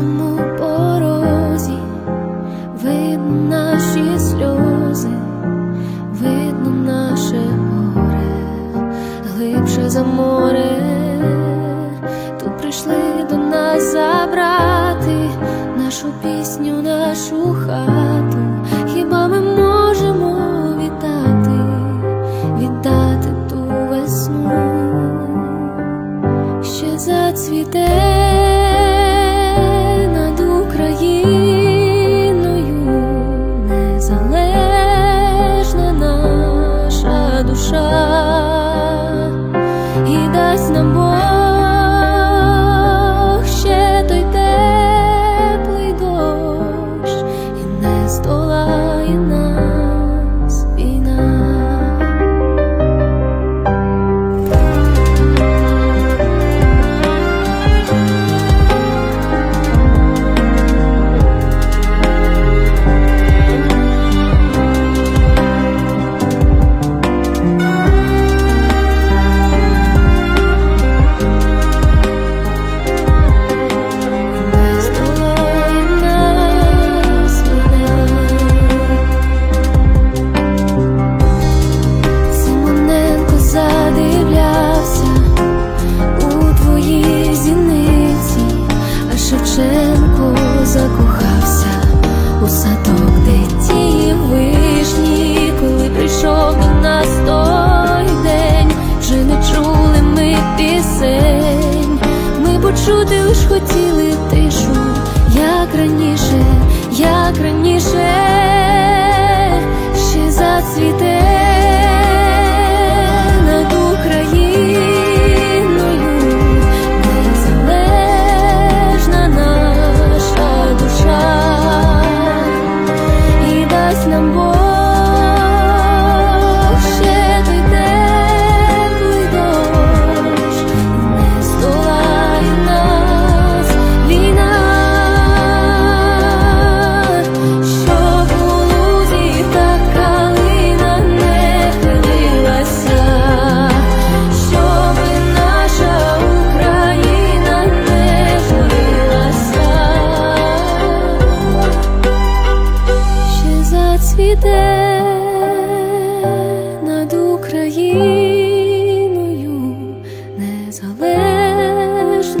кожному порозі, видно наші сльози, видно наше море, глибше за море, тут прийшли до нас забрати нашу пісню, нашу хату. І Шевченко закохався у садок, де ті вишні, коли прийшов до нас той день, вже не чули ми пісень. Ми почути лиш хотіли тишу, як раніше, як раніше, ще зацвіте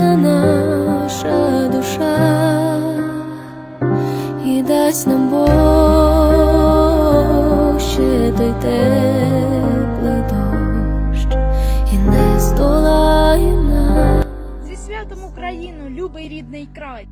незалежна наша душа і дасть нам Бог той теплий дощ і не здолає нас. Зі святом Україну, любий рідний край.